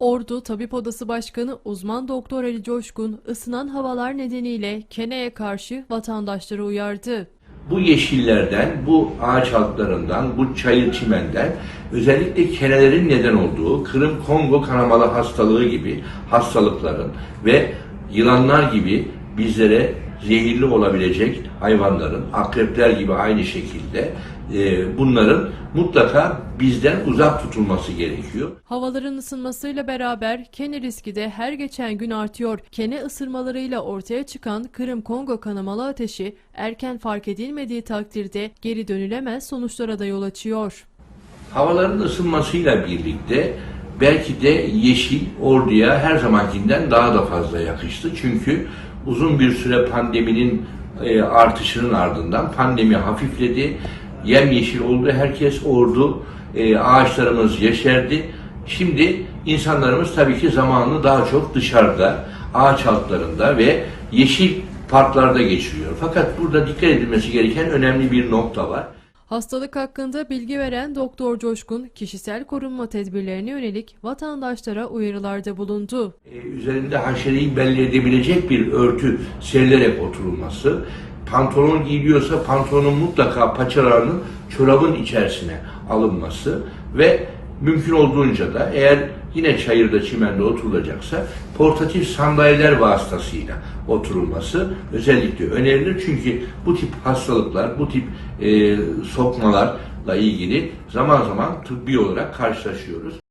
Ordu Tabip Odası Başkanı uzman doktor Ali Coşkun ısınan havalar nedeniyle keneye karşı vatandaşları uyardı. Bu yeşillerden, bu ağaç altlarından, bu çayır çimenden özellikle kenelerin neden olduğu Kırım Kongo kanamalı hastalığı gibi hastalıkların ve yılanlar gibi bizlere zehirli olabilecek hayvanların, akrepler gibi aynı şekilde e, bunların mutlaka bizden uzak tutulması gerekiyor. Havaların ısınmasıyla beraber kene riski de her geçen gün artıyor. Kene ısırmalarıyla ortaya çıkan Kırım-Kongo kanamalı ateşi erken fark edilmediği takdirde geri dönülemez sonuçlara da yol açıyor. Havaların ısınmasıyla birlikte belki de yeşil orduya her zamankinden daha da fazla yakıştı. Çünkü uzun bir süre pandeminin e, artışının ardından pandemi hafifledi. Yemyeşil oldu. Herkes ordu, e, ağaçlarımız yeşerdi. Şimdi insanlarımız tabii ki zamanını daha çok dışarıda, ağaç altlarında ve yeşil parklarda geçiriyor. Fakat burada dikkat edilmesi gereken önemli bir nokta var. Hastalık hakkında bilgi veren Doktor Coşkun, kişisel korunma tedbirlerine yönelik vatandaşlara uyarılarda bulundu. e, üzerinde haşereyi belli edebilecek bir örtü serilerek oturulması, pantolon giyiliyorsa pantolonun mutlaka paçalarının çorabın içerisine alınması ve mümkün olduğunca da eğer yine çayırda çimende oturulacaksa portatif sandalyeler vasıtasıyla oturulması özellikle önerilir. Çünkü bu tip hastalıklar, bu tip e, sokmalarla ilgili zaman zaman tıbbi olarak karşılaşıyoruz.